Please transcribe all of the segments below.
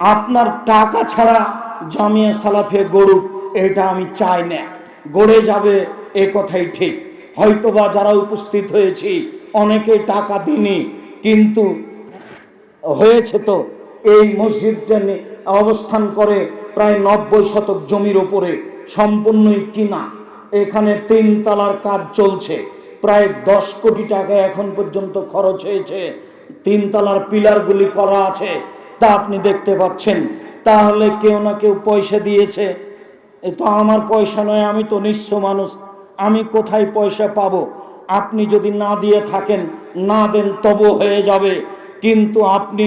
আপনার টাকা ছাড়া জামিয়া সালাফে গড়ুক, এটা আমি চাই না। গড়ে যাবে এ কথাই ঠিক। হয়তোবা যারা উপস্থিত হয়েছি, অনেকে টাকা দিনি কিন্তু হয়েছে তো। এই মসজিদটা অবস্থান করে প্রায় নব্বই শতক জমির ওপরে, সম্পূর্ণই কিনা। এখানে তিন তালার কাজ চলছে। প্রায় দশ কোটি টাকা এখন পর্যন্ত খরচ হয়েছে। তিন তালার পিলারগুলি করা আছে। তা আপনি দেখতে পাচ্ছেন। তাহলে কেউ না কেউ পয়সা দিয়েছে। এ তো আমার পয়সা নয়, আমি তো নিঃস্ব মানুষ। আমি কোথায় পয়সা পাব? আপনি যদি না দিয়ে থাকেন, না দেন তবু হয়ে যাবে। কিন্তু আপনি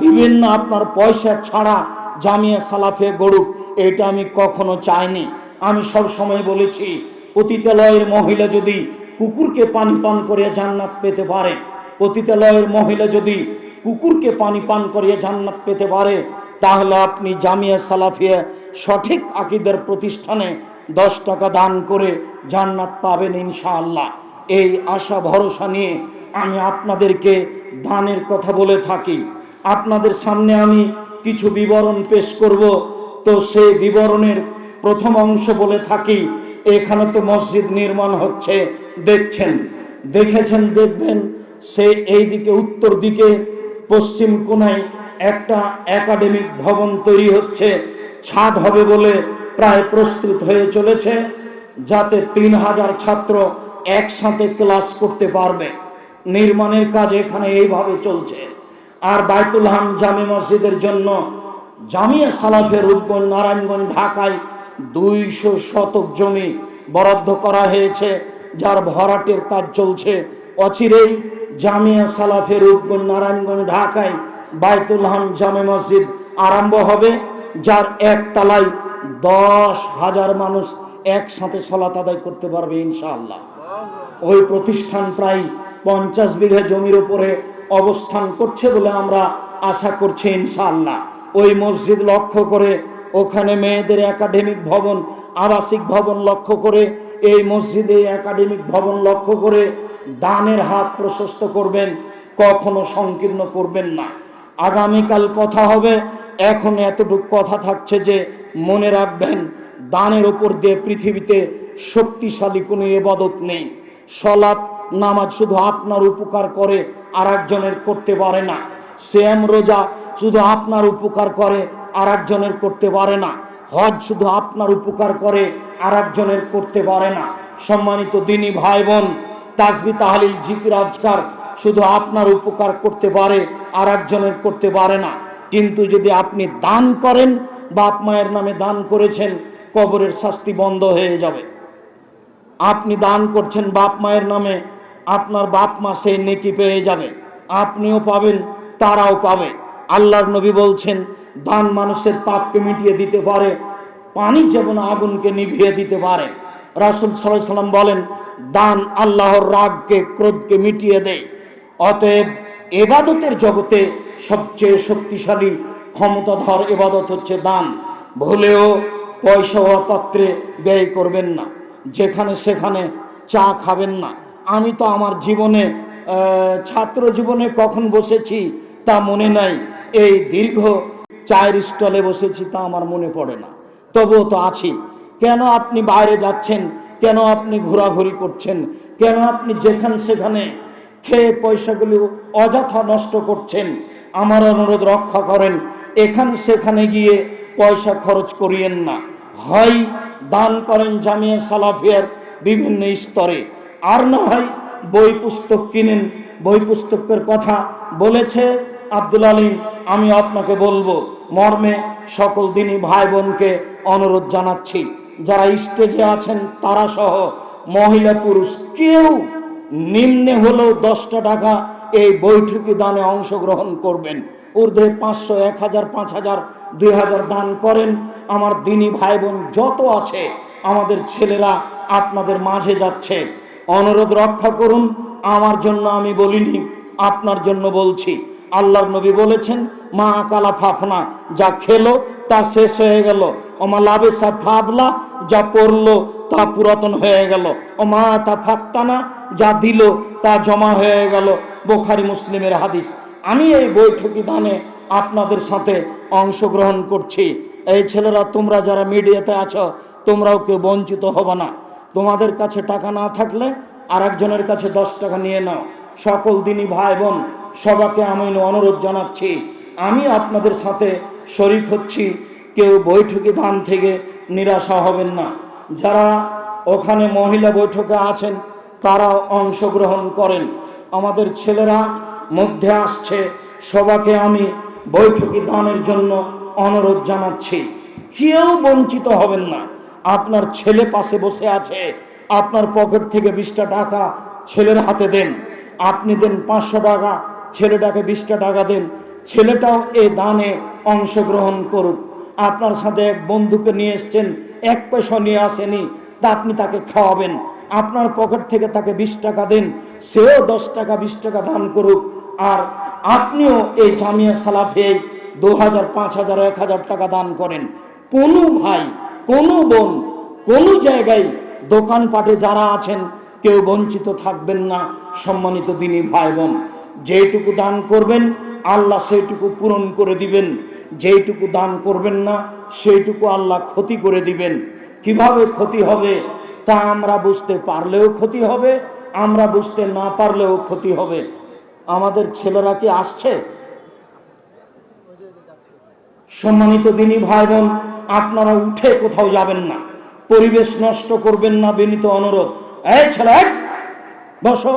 দিবেন না আপনার পয়সা ছাড়া জামিয়া সালাফে গড়ুক। এটা আমি কখনো চাইনি। আমি সব সময় বলেছি, পতিতালয়ের মহিলা যদি কুকুরকে পানি পান করে জান্নাত পেতে পারে, পতিতালয়ের মহিলা যদি কুকুরকে পানি পান করিয়ে জান্নাত পেতে পারে, তাহলে আপনি জামিয়া সালাফিয়া সঠিক আকিদের প্রতিষ্ঠানে দশ টাকা দান করে জান্নাত পাবেন ইনশাআল্লাহ। এই আশা, ভরসা নিয়ে আমি আপনাদেরকে দানের কথা বলে থাকি। আপনাদের সামনে আমি কিছু বিবরণ পেশ করব। তো সেই বিবরণের প্রথম অংশ বলে থাকি, এখানে তো মসজিদ নির্মাণ হচ্ছে, দেখছেন। দেখেছেন, দেখবেন, সে এই দিকে উত্তর দিকে পশ্চিম কোনায় একটা একাডেমিক ভবন তৈরি হচ্ছে। ছাদ হবে বলে প্রায় প্রস্তুত হয়ে চলেছে, যাতে তিন হাজার ছাত্র একসাথে ক্লাস করতে পারবে। নির্মাণের কাজ এখানে এইভাবে চলছে। আর বাইতুল হাম জামে মসজিদের জন্য জামিয়া সালাফের রূপগঞ্জ নারায়ণগঞ্জ ঢাকায় দুইশো শতক জমি বরাদ্দ করা হয়েছে, যার ভরাটের কাজ চলছে অচিরেই। জামিয়া সালাফের রূপগঞ্জ নারায়ণগঞ্জ ঢাকায় বাইতুল হাম জামে মসজিদ আরম্ভ হবে, যার এক তালায় দশ হাজার মানুষ একসাথে সলাত আদায় করতে পারবে ইনশাআল্লাহ। ওই প্রতিষ্ঠান প্রায় পঞ্চাশ বিঘা জমির উপরে অবস্থান করছে বলে আমরা আশা করছি ইনশাআল্লাহ। ওই মসজিদ লক্ষ্য করে ওখানে মেয়েদের একাডেমিক ভবন, আবাসিক ভবন লক্ষ্য করে, এই মসজিদে একাডেমিক ভবন লক্ষ্য করে দানের হাত প্রশস্ত করবেন, কখনো সংকীর্ণ করবেন না। আগামীকাল কথা হবে, এখন এতটুকু কথা থাকছে যে মনে রাখবেন, দানের ওপর দিয়ে পৃথিবীতে শক্তিশালী কোনো এবাদত নেই। সলাৎ, নামাজ শুধু আপনার উপকার করে আর একজনের করতে পারে না। শ্যাম রোজা শুধু আপনার উপকার করে আর একজনের করতে পারে না। হজ শুধু আপনার উপকার করে আর একজনের করতে পারে না। সম্মানিত দিনী ভাই বোন তাসবি তাহালিল জিকির আজকার শুধু আপনার উপকার করতে পারে আর একজনের করতে পারে না। কিন্তু যদি আপনি দান করেন বাপ মায়ের নামে দান করেছেন, কবরের শাস্তি বন্ধ হয়ে যাবে। আপনি দান করছেন বাপ মায়ের নামে, আপনার বাপ মা সেই নেকি পেয়ে যাবে। আপনিও পাবেন, তারাও পাবে। আল্লাহর নবী বলছেন, দান মানুষের পাপকে মিটিয়ে দিতে পারে, পানি যেমন আগুনকে নিভিয়ে দিতে পারে। রাসুল সাল্লাম বলেন দান আল্লাহর রাগকে, ক্রোধকে মিটিয়ে দেয়। অতএব এবাদতের জগতে সবচেয়ে শক্তিশালী, ক্ষমতাধর এবাদত হচ্ছে দান। ভুলেও পয়সা ও পাত্রে ব্যয় করবেন না। যেখানে সেখানে চা খাবেন না। আমি তো আমার জীবনে ছাত্র জীবনে কখন বসেছি তা মনে নাই। এই দীর্ঘ চায়ের স্টলে বসেছি তা আমার মনে পড়ে না। তবুও তো আছি। কেন আপনি বাইরে যাচ্ছেন? কেন আপনি ঘোরাঘুরি করছেন? কেন আপনি যেখানে সেখানে খেয়ে পয়সাগুলো অযথা নষ্ট করছেন? আমার অনুরোধ রক্ষা করেন। এখান সেখানে গিয়ে পয়সা খরচ করিয়েন না। হয় দান করেন জামিয়া সালাফিয়ার বিভিন্ন স্তরে। আর না হয় বই পুস্তক কিনেন। বই পুস্তকের কথা বলেছে আব্দুল আলিম। আমি আপনাকে বলব, মর্মে সকল দিনই ভাই বোনকে অনুরোধ জানাচ্ছি। যারা স্টেজে আছেন, তারা সহ মহিলা পুরুষ, কেউ নিম্নে হলেও দশটা টাকা এই বৈঠকি দানে অংশগ্রহণ করবেন। ঊর্ধ্বে পাঁচশো, এক হাজার, পাঁচ হাজার, দুই হাজার দান করেন। আমার দিনী ভাই বোন যত আছে, আমাদের ছেলেরা আপনাদের মাঝে যাচ্ছে। অনুরোধ রক্ষা করুন, আমার জন্য আমি বলিনি, আপনার জন্য বলছি। আল্লাহর নবী বলেছেন, মা কালা ফাফনা যা খেলো তা শেষ হয়ে গেল। ওমা লাভে সা ফাবলা যা পড়ল তা পুরাতন হয়ে গেল। ও মা তা ফাক্তানা যা দিল তা জমা হয়ে গেল। বোখারি মুসলিমের হাদিস। আমি এই বৈঠকি দানে আপনাদের সাথে অংশগ্রহণ করছি। এই ছেলেরা, তোমরা যারা মিডিয়াতে আছো, তোমরাও কেউ বঞ্চিত হবে না। তোমাদের কাছে টাকা না থাকলে আরেকজনের কাছে দশ টাকা নিয়ে নাও। সকল দিনই ভাই বোন সবাকে আমি অনুরোধ জানাচ্ছি। আমি আপনাদের সাথে শরিক হচ্ছি। কেউ বৈঠকি দান থেকে নিরাশা হবেন না। যারা ওখানে মহিলা বৈঠকে আছেন, তারাও অংশগ্রহণ করেন। আমাদের ছেলেরা মধ্যে আসছে। সবাকে আমি বৈঠকি দানের জন্য অনুরোধ জানাচ্ছি। কেউ বঞ্চিত হবেন না। আপনার ছেলে পাশে বসে আছে। আপনার পকেট থেকে বিশটা টাকা ছেলের হাতে দেন। আপনি দেন পাঁচশো টাকা, ছেলেটাকে বিশটা টাকা দেন। ছেলেটাও এই দানে অংশগ্রহণ করুক। আপনার সাথে এক বন্ধুকে নিয়ে এসছেন, এক পয়সা নিয়ে আসেনি, তা আপনি তাকে খাওয়াবেন। আপনার পকেট থেকে তাকে বিশ টাকা দেন, সেও দশ টাকা, বিশ টাকা দান করুক। আর আপনিও এই জামিয়া সালাফে দু হাজার, পাঁচ হাজার, এক হাজার টাকা দান করেন। কোনো ভাই, কোনো বোন, কোনো জায়গায় দোকানপাটে যারা আছেন, কেউ বঞ্চিত থাকবেন না, সম্মানিত দিনী ভাই বোন। যেটুকু দান করবেন, আল্লাহ সেইটুকু পূরণ করে দিবেন। যেইটুকু দান করবেন না, সেইটুকু আল্লাহ ক্ষতি করে দিবেন। কীভাবে ক্ষতি হবে তা আমরা বুঝতে পারলেও ক্ষতি হবে, আমরা বুঝতে না পারলেও ক্ষতি হবে। আমাদের ছেলেরা কি আসছে? সম্মানিত দিনী ভাই বোন আপনারা উঠে কোথাও যাবেন না। পরিবেশ নষ্ট করবেন না, বিনীত অনুরোধ। এই ছেলে, বসো।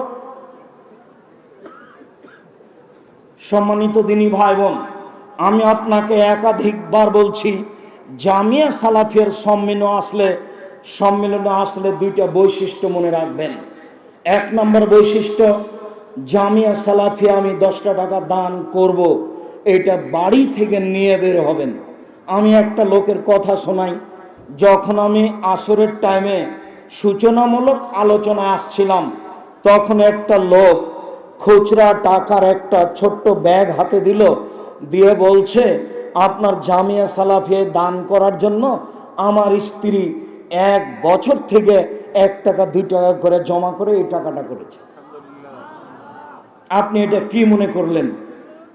সম্মানিত দিনী ভাই বোন আমি আপনাকে একাধিকবার বলছি, জামিয়া সালাফিয়ার সম্মিলন আসলে, সম্মিলনে আসলে দুইটা বৈশিষ্ট্য মনে রাখবেন। এক নম্বর বৈশিষ্ট্য, জামিয়া সালাফিয়া আমি দশটা টাকা দান করব, এটা বাড়ি থেকে নিয়ে বের হবেন। আমি একটা লোকের কথা শোনাই, যখন আমি আসরের টাইমে সূচনামূলক আলোচনায় আসছিলাম, তখন একটা লোক খুচরা টাকার একটা ছোট্ট ব্যাগ হাতে দিল দিয়ে বলছে, আপনার জামিয়া সালাফিয়ে দান করার জন্য আমার স্ত্রী এক বছর থেকে এক টাকা, দুই টাকা করে জমা করে এই টাকাটা করেছে। আপনি এটা কি মনে করলেন?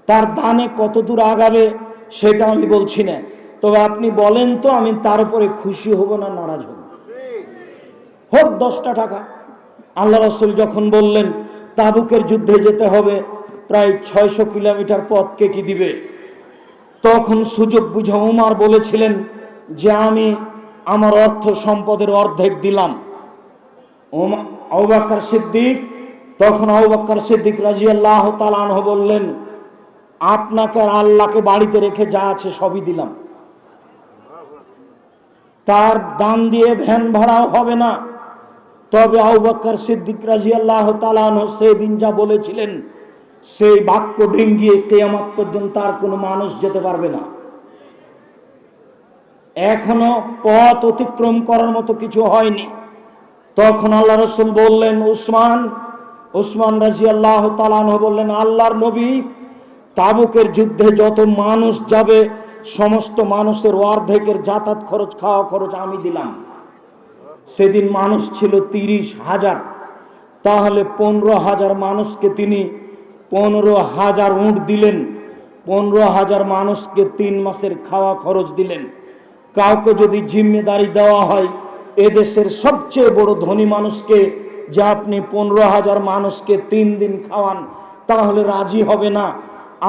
তার দানে কত দূর আগাবে সেটা আমি বলছি না। তবে আপনি বলেন তো, আমি তার উপরে খুশি হব না নারাজ হব? হোক, দশটা টাকা। আল্লাহ রসুল যখন বললেন, তাবুকের যুদ্ধে যেতে হবে প্রায় ছয়শো কিলোমিটার পথ কে কি দিবে? তখন সুযোগ বুঝে উমার বলেছিলেন যে আমি আমার অর্থ সম্পদের অর্ধেক দিলাম। ওমা- আবু সিদ্দিক, তখন আবু সিদ্দিক রাজি আল্লাহ তালানহ বললেন, আপনাকে আর আল্লাহকে বাড়িতে রেখে যা আছে সবই দিলাম। তার দান দিয়ে ভ্যান ভাড়াও হবে না। তবে আবু বকর সিদ্দিক রাজি আল্লাহ তালানহ সেদিন যা বলেছিলেন সেই বাক্য ডিঙ্গিয়ে কেয়ামত পর্যন্ত আর কোনো মানুষ যেতে পারবে না। এখনও পথ অতিক্রম করার মতো কিছু হয়নি। তখন আল্লাহ রসুল বললেন, উসমান উসমান রাজি আল্লাহ তালানহ বললেন, আল্লাহর নবী তাবুকের যুদ্ধে যত মানুষ যাবে, সমস্ত মানুষের অর্ধেকের যাতায়াত খরচ, খাওয়া খরচ আমি দিলাম। সেদিন মানুষ ছিল তিরিশ হাজার। তাহলে পনেরো হাজার মানুষকে তিনি পনেরো হাজার উঁট দিলেন, পনেরো হাজার মানুষকে তিন মাসের খাওয়া খরচ দিলেন। কাউকে যদি জিম্মেদারি দেওয়া হয়, এদেশের সবচেয়ে বড় ধনী মানুষকে যে আপনি পনেরো হাজার মানুষকে তিন দিন খাওয়ান, তাহলে রাজি হবে না।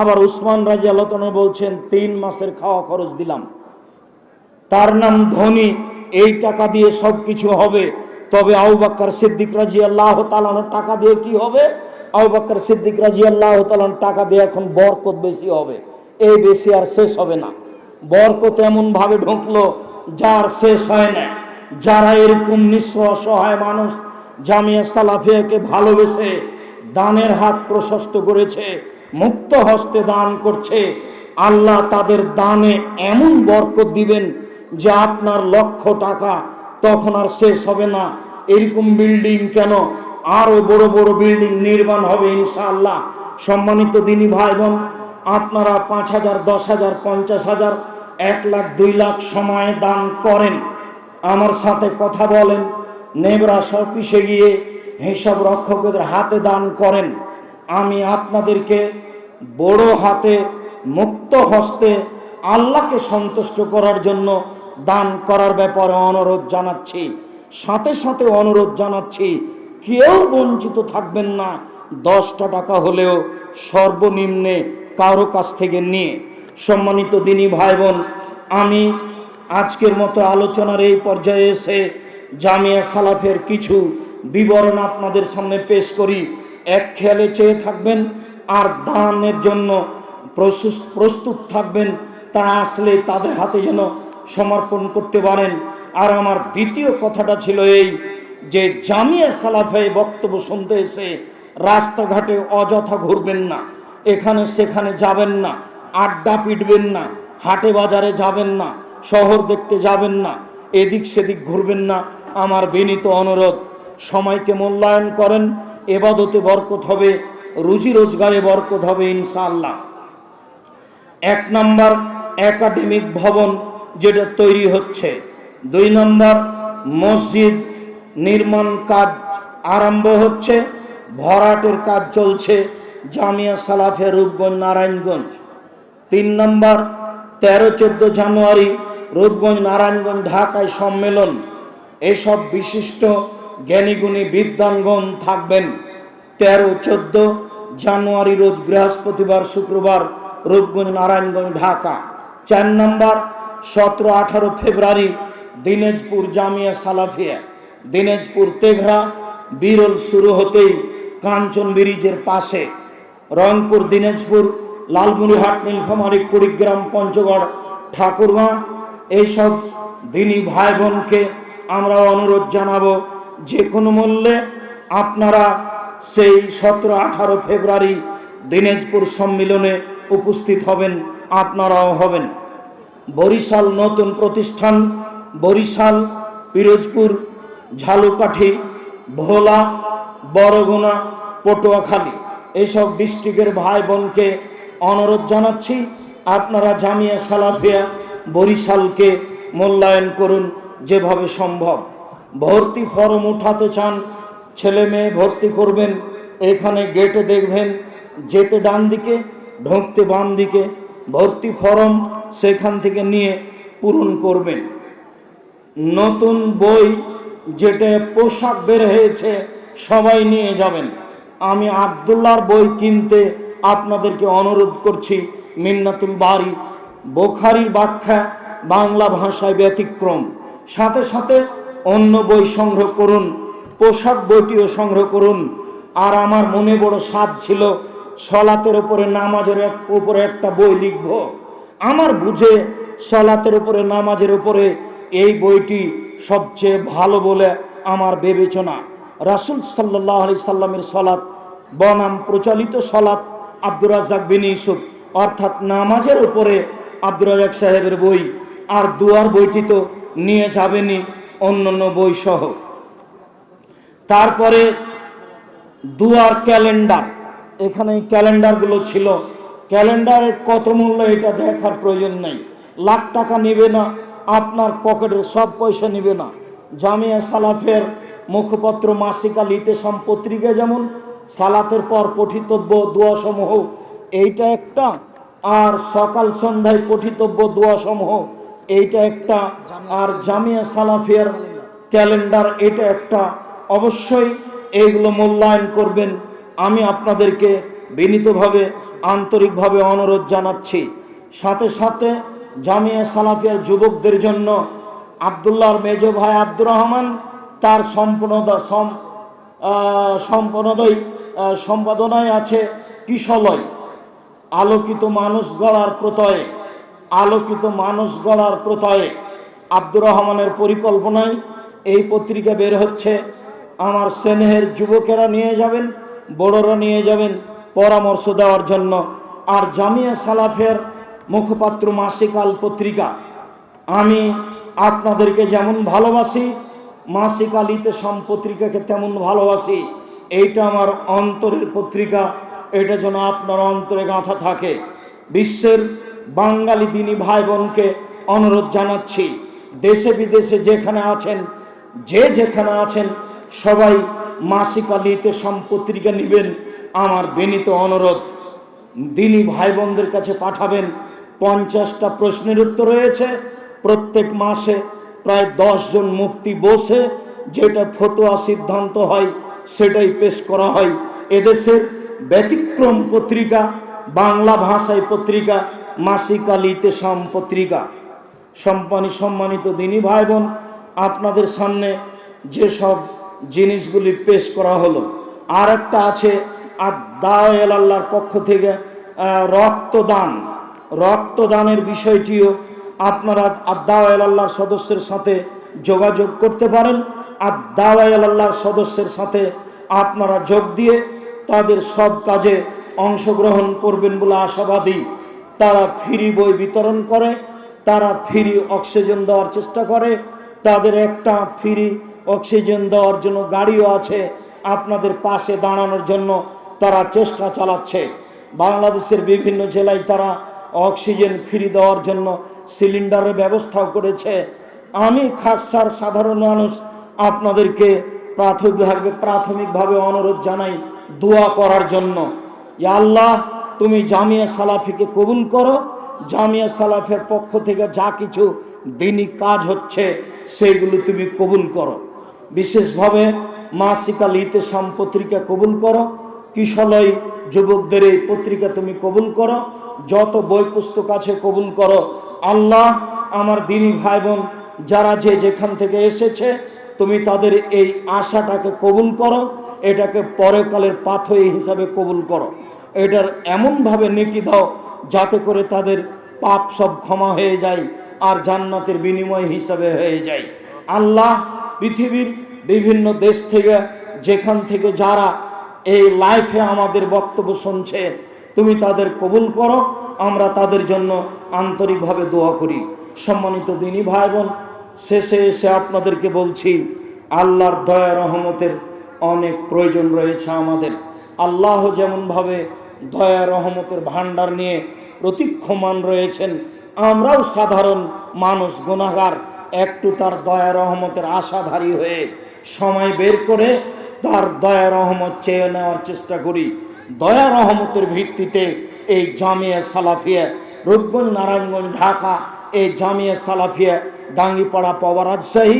আবার উসমান রাজি আলোচনা বলছেন, তিন মাসের খাওয়া খরচ দিলাম। তার নাম ধনী, এই টাকা দিয়ে সব কিছু হবে। তবে আবু বাক্কার সিদ্দিক রাজি আল্লাহ তালানোর টাকা দিয়ে কি হবে? আবু বাক্কার সিদ্দিক রাজি আল্লাহ তালান টাকা দিয়ে এখন বরকত বেশি হবে। এই বেশি আর শেষ হবে না। বরকত এমন ভাবে ঢুকলো, যার শেষ হয় না যারা এরকম নিঃস্ব অসহায় মানুষ, জামিয়া সালাফিয়াকে ভালোবেসে দানের হাত প্রশস্ত করেছে, মুক্ত হস্তে দান করছে, আল্লাহ তাদের দানে এমন বরকত দিবেন যে আপনার লক্ষ টাকা তখন আর শেষ হবে না। এরকম বিল্ডিং কেন আরও বড় বড় বিল্ডিং নির্মাণ হবে ইনশাআল্লাহ। সম্মানিত দিনী ভাই বোন আপনারা পাঁচ হাজার, দশ হাজার, পঞ্চাশ হাজার, এক লাখ, দুই লাখ সময় দান করেন। আমার সাথে কথা বলেন নেবরাস অফিসে গিয়ে হিসাব রক্ষকদের হাতে দান করেন। আমি আপনাদেরকে বড় হাতে, মুক্ত হস্তে আল্লাহকে সন্তুষ্ট করার জন্য দান করার ব্যাপারে অনুরোধ জানাচ্ছি। সাথে সাথে অনুরোধ জানাচ্ছি কেউ বঞ্চিত থাকবেন না। দশটা টাকা হলেও সর্বনিম্নে কারও কাছ থেকে নিয়ে। সম্মানিত দিনী ভাই বোন আমি আজকের মতো আলোচনার এই পর্যায়ে এসে জামিয়া সালাফের কিছু বিবরণ আপনাদের সামনে পেশ করি। এক খেয়ালে চেয়ে থাকবেন, আর দানের জন্য প্রস্তুত থাকবেন তারা আসলে তাদের হাতে যেন সমর্পণ করতে পারেন। আর আমার দ্বিতীয় কথাটা ছিল এই যে জামিয়া সালাফে বক্তব্য শুনতে এসে রাস্তাঘাটে অযথা ঘুরবেন না, এখানে সেখানে যাবেন না, আড্ডা পিটবেন না, হাটে বাজারে যাবেন না, শহর দেখতে যাবেন না, এদিক সেদিক ঘুরবেন না, আমার বিনীত অনুরোধ, সময়কে মূল্যায়ন করেন, এবাদতে বরকত হবে, রুজি রোজগারে বরকত হবে ইনশাআল্লাহ। এক নম্বর একাডেমিক ভবন যেটা তৈরি হচ্ছে। দুই নম্বর মসজিদ নির্মাণ কাজ আরম্ভ হচ্ছে, ভরাটের কাজ চলছে জামিয়া সালাফে রূপগঞ্জ নারায়ণগঞ্জ। তিন নম্বর, তেরো চোদ্দ জানুয়ারি রূপগঞ্জ নারায়ণগঞ্জ ঢাকায় সম্মেলন। এসব বিশিষ্ট জ্ঞানীগুণী বিদ্বানগণ থাকবেন। তেরো চোদ্দ জানুয়ারি রোজ বৃহস্পতিবার, শুক্রবার রূপগঞ্জ নারায়ণগঞ্জ ঢাকা। চার নম্বর, সতেরো আঠারো ফেব্রুয়ারি দিনাজপুর জামিয়া সালাফিয়া। দিনাজপুর তেঘরা বিরল শুরু হতেই কাঞ্চন ব্রিজের পাশে রংপুর, দিনাজপুর, লালমনিরহাট, নীলফামারী, কুড়িগ্রাম, পঞ্চগড়, ঠাকুরগাঁ এইসব দিনী ভাই বোনকে আমরা অনুরোধ জানাব যে কোনো মূল্যে আপনারা সেই সতেরো, আঠারো ফেব্রুয়ারি দিনাজপুর সম্মিলনে উপস্থিত হবেন, আপনারাও হবেন। বরিশাল নতুন প্রতিষ্ঠান, বরিশাল, পিরোজপুর ঝালুকাঠি, ভোলা বড়গুনা পটুয়াখালী এইসব ডিস্ট্রিক্টের ভাই বোনকে অনুরোধ জানাচ্ছি, আপনারা জামিয়া সালাফিয়া বরিশালকে মূল্যায়ন করুন যেভাবে সম্ভব। ভর্তি ফর্ম উঠাতে চান, ছেলে মেয়ে ভর্তি করবেন, এখানে গেটে দেখবেন, যেতে ডান দিকে ঢুকতে বাম দিকে ভর্তি ফর্ম সেখান থেকে নিয়ে পূরণ করবেন। নতুন বই যেটা পোশাক বের হয়েছে, সবাই নিয়ে যাবেন। আমি আবদুল্লার বই কিনতে আপনাদেরকে অনুরোধ করছি, মিন্নাতুল বাড়ি বোখারির ব্যাখ্যা, বাংলা ভাষায় ব্যতিক্রম। সাথে সাথে অন্য বই সংগ্রহ করুন, পোশাক বইটিও সংগ্রহ করুন। আর আমার মনে বড় স্বাদ ছিল, সলাতের উপরে নামাজের এক, উপরে একটা বই লিখব। আমার বুঝে সলাতের উপরে, নামাজের উপরে এই বইটি সবচেয়ে ভালো বলে আমার বিবেচনা। রাসুল সাল্লাহ সাল্লামের সলাৎ বনাম প্রচলিত সলাৎ আব্দুর রাজাক বিন ইউসুফ, অর্থাৎ নামাজের উপরে আব্দুর রাজাক সাহেবের বই আর দুয়ার বইটি তো নিয়ে যাবেনি অন্যান্য বই সহ। তারপরে দুয়ার ক্যালেন্ডার। এখানে ক্যালেন্ডারগুলো ছিল। ক্যালেন্ডারের কত মূল্য এটা দেখার প্রয়োজন নেই। লাখ টাকা নেবে না আপনার পকেটের সব পয়সা নেবে না। জামিয়া সালাফের মুখপত্র, মাসিকা লিতে পত্রিকা যেমন সালাতের পর পঠিতব্য দোয়াসমূহ, এইটা একটা। আর সকাল সন্ধ্যায় পঠিতব্য দোয়াসমূহ, এইটা একটা। আর জামিয়া সালাফিয়ার ক্যালেন্ডার এটা একটা। অবশ্যই এইগুলো মূল্যায়ন করবেন। আমি আপনাদেরকে বিনীতভাবে, আন্তরিকভাবে অনুরোধ জানাচ্ছি। সাথে সাথে জামিয়া সালাফিয়ার যুবকদের জন্য আবদুল্লাহর মেজ ভাই আব্দুর রহমান তার সম্পূর্ণতা সম আহ, সম্পূর্ণদয় সম্পাদনায় আছে কিশলয়। আলোকিত মানুষ গড়ার প্রত্যয়ে আলোকিত মানুষ গড়ার প্রত্যয়ে আব্দুর রহমানের পরিকল্পনায় এই পত্রিকা বের হচ্ছে। আমার স্নেহের যুবকেরা নিয়ে যাবেন বড়রা নিয়ে যাবেন পরামর্শ দেওয়ার জন্য। আর জামিয়া সালাফের মুখপাত্র মাসিকাল পত্রিকা। আমি আপনাদেরকে যেমন ভালোবাসি মাসিক আলিতে সম পত্রিকাকে তেমন ভালোবাসি। এইটা আমার অন্তরের পত্রিকা, এটা যেন আপনার অন্তরে গাঁথা থাকে। বিশ্বের বাঙালি দিনী ভাই বোনকে অনুরোধ জানাচ্ছি, দেশে বিদেশে যেখানে আছেন, যে যেখানে আছেন, সবাই মাসিক আলিতে সম পত্রিকা নেবেন। আমার বিনীত অনুরোধ, দিনী ভাই বোনদের কাছে পাঠাবেন পঞ্চাশটা প্রশ্নের উত্তর রয়েছে প্রত্যেক মাসে প্রায় জন মুফতি বসে যেটা ফতোয়া সিদ্ধান্ত হয়, সেটাই পেশ করা হয়। এদেশের ব্যতিক্রম পত্রিকা, বাংলা ভাষায় পত্রিকা, মাসিক আলিতে সাম পত্রিকা। সম্মানী সম্মানিত দিনী ভাই বোন আপনাদের সামনে যেসব জিনিসগুলি পেশ করা হলো আর একটা আছে আদায়েল আল্লাহর পক্ষ থেকে রক্তদান। রক্তদানের বিষয়টিও আপনারা আদায়েল আল্লাহর সদস্যের সাথে যোগাযোগ করতে পারেন। আদায়েল আল্লাহর সদস্যের সাথে আপনারা যোগ দিয়ে তাদের সব কাজে অংশগ্রহণ করবেন বলে আশাবাদী। তারা ফ্রি বই বিতরণ করে, তারা ফ্রি অক্সিজেন দেওয়ার চেষ্টা করে। তাদের একটা ফ্রি অক্সিজেন দেওয়ার জন্য গাড়িও আছে, আপনাদের পাশে দাঁড়ানোর জন্য তারা চেষ্টা চালাচ্ছে। বাংলাদেশের বিভিন্ন জেলায় তারা অক্সিজেন ফ্রি দেওয়ার জন্য সিলিন্ডারের ব্যবস্থাও করেছে। আমি খাসার সাধারণ মানুষ, আপনাদেরকে প্রাথমিকভাবে প্রাথমিকভাবে অনুরোধ জানাই দোয়া করার জন্য। আল্লাহ, তুমি জামিয়া সালাফিকে কবুল করো। জামিয়া সালাফের পক্ষ থেকে যা কিছু দিনই কাজ হচ্ছে, সেইগুলো তুমি কবুল করো। বিশেষভাবে মাসিকাল ইতেসাম পত্রিকা কবুল করো। কিশলয় যুবকদের এই পত্রিকা তুমি কবুল করো। যত বই পুস্তক আছে কবুল করো। আল্লাহ আমার দিনী ভাই বোন যারা যে যেখান থেকে এসেছে, তুমি তাদের এই আশাটাকে কবুল করো, এটাকে পরকালের পাথয় হিসাবে কবুল করো। এটার এমনভাবে নেকি দাও যাতে করে তাদের পাপ সব ক্ষমা হয়ে যায় আর জান্নাতের বিনিময় হিসাবে হয়ে যায়। আল্লাহ পৃথিবীর বিভিন্ন দেশ থেকে, যেখান থেকে যারা এই লাইফে আমাদের বক্তব্য শুনছে তুমি তাদের কবুল করো, আমরা তাদের জন্য আন্তরিকভাবে দোয়া করি। সম্মানিত দিনী ভাই বোন শেষে এসে আপনাদেরকে বলছি, আল্লাহর দয়া রহমতের অনেক প্রয়োজন রয়েছে আমাদের। আল্লাহ যেমনভাবে দয়া রহমতের ভাণ্ডার নিয়ে প্রতীক্ষমান রয়েছেন, আমরাও সাধারণ মানুষ গুণাগার একটু তার দয়া রহমতের আশাধারী হয়ে সময় বের করে তার দয়া রহমত চেয়ে নেওয়ার চেষ্টা করি। দয়া রহমতের ভিত্তিতে এই জামিয়া সালাফিয়া রূপগঞ্জ, নারায়ণগঞ্জ, ঢাকা, এই জামিয়া সালাফিয়া ডাঙ্গিপাড়া পাওয়া রাজশাহী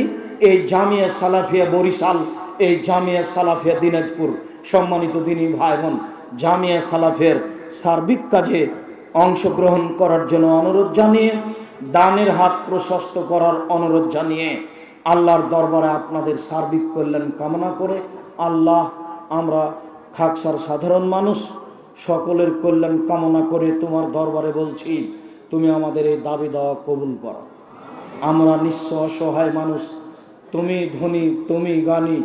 এই জামিয়া সালাফিয়া বরিশাল, এই জামিয়া সালাফিয়া দিনাজপুর সম্মানিত দিনী ভাই বোন জামিয়া সালাফের সার্বিক কাজে অংশগ্রহণ করার জন্য অনুরোধ জানিয়ে, দানের হাত প্রশস্ত করার অনুরোধ জানিয়ে আল্লাহর দরবারে আপনাদের সার্বিক কল্যাণ কামনা করে আল্লাহ আমরা খাকসার সাধারণ মানুষ, সকলের কল্যাণ কামনা করে তোমার দরবারে বলছি, তুমি আমাদের এই দাবি দেওয়া কবুল করো। আমরা নিঃস্ব অসহায় মানুষ, তুমি ধনী, তুমি গানি,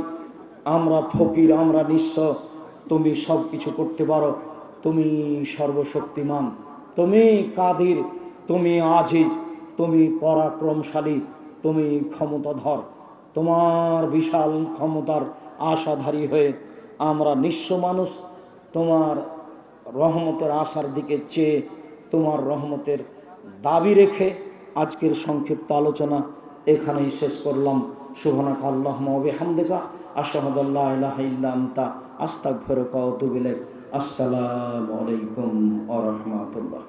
আমরা ফকির, আমরা নিঃস্ব, তুমি সব কিছু করতে পারো, তুমি সর্বশক্তিমান, তুমি কাদির, তুমি আজিজ, তুমি পরাক্রমশালী, তুমি ক্ষমতাধর, তোমার বিশাল ক্ষমতার আশাধারী হয়ে আমরা নিঃস্ব মানুষ, তোমার রহমতের আশার দিকে চেয়ে তোমার রহমতের দাবি রেখে আজকের সংক্ষিপ্ত আলোচনা এখানেই শেষ করলাম। শুভনাক আল্লাহ হামদেকা আনতা, আস্তাগফিরুকা ওয়া আতুবু ইলাইক। আসসালামু আলাইকুম ওয়া রাহমাতুল্লাহ।